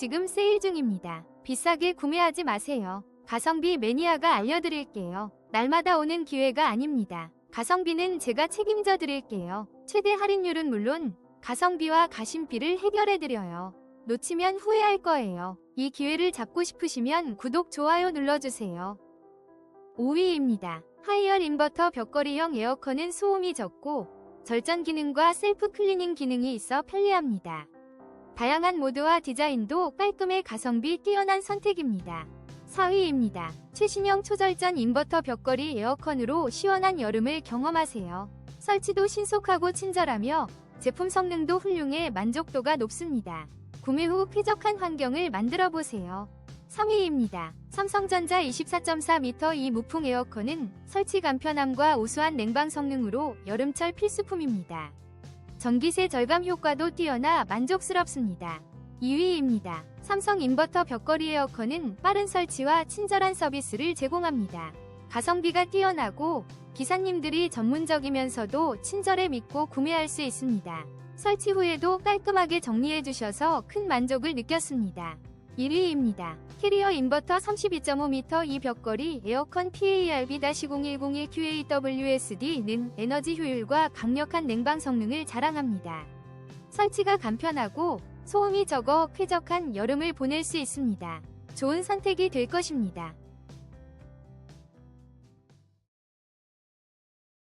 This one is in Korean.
지금 세일 중입니다. 비싸게 구매하지 마세요. 가성비 매니아가 알려드릴게요. 날마다 오는 기회가 아닙니다. 가성비는 제가 책임져 드릴게요. 최대 할인율은 물론 가성비와 가심비를 해결해 드려요. 놓치면 후회할 거예요. 이 기회를 잡고 싶으시면 구독, 좋아요 눌러주세요. 5위입니다. 하이얼 인버터 벽걸이형 에어컨은 소음이 적고 절전 기능과 셀프 클리닝 기능이 있어 편리합니다. 다양한 모드와 디자인도 깔끔해 가성비 뛰어난 선택입니다. 4위입니다. 최신형 초절전 인버터 벽걸이 에어컨으로 시원한 여름을 경험하세요. 설치도 신속하고 친절하며 제품 성능도 훌륭해 만족도가 높습니다. 구매 후 쾌적한 환경을 만들어 보세요. 3위입니다. 삼성전자 24.4m 이 무풍 에어컨은 설치 간편함과 우수한 냉방 성능으로 여름철 필수품입니다. 전기세 절감 효과도 뛰어나 만족스럽습니다. 2위입니다. 삼성 인버터 벽걸이 에어컨은 빠른 설치와 친절한 서비스를 제공합니다. 가성비가 뛰어나고 기사님들이 전문적이면서도 친절해 믿고 구매할 수 있습니다. 설치 후에도 깔끔하게 정리해 주셔서 큰 만족을 느꼈습니다. 1위입니다. 캐리어 인버터 32.5m 이 벽걸이 에어컨 PARB-0101QAWSD는 에너지 효율과 강력한 냉방 성능을 자랑합니다. 설치가 간편하고 소음이 적어 쾌적한 여름을 보낼 수 있습니다. 좋은 선택이 될 것입니다.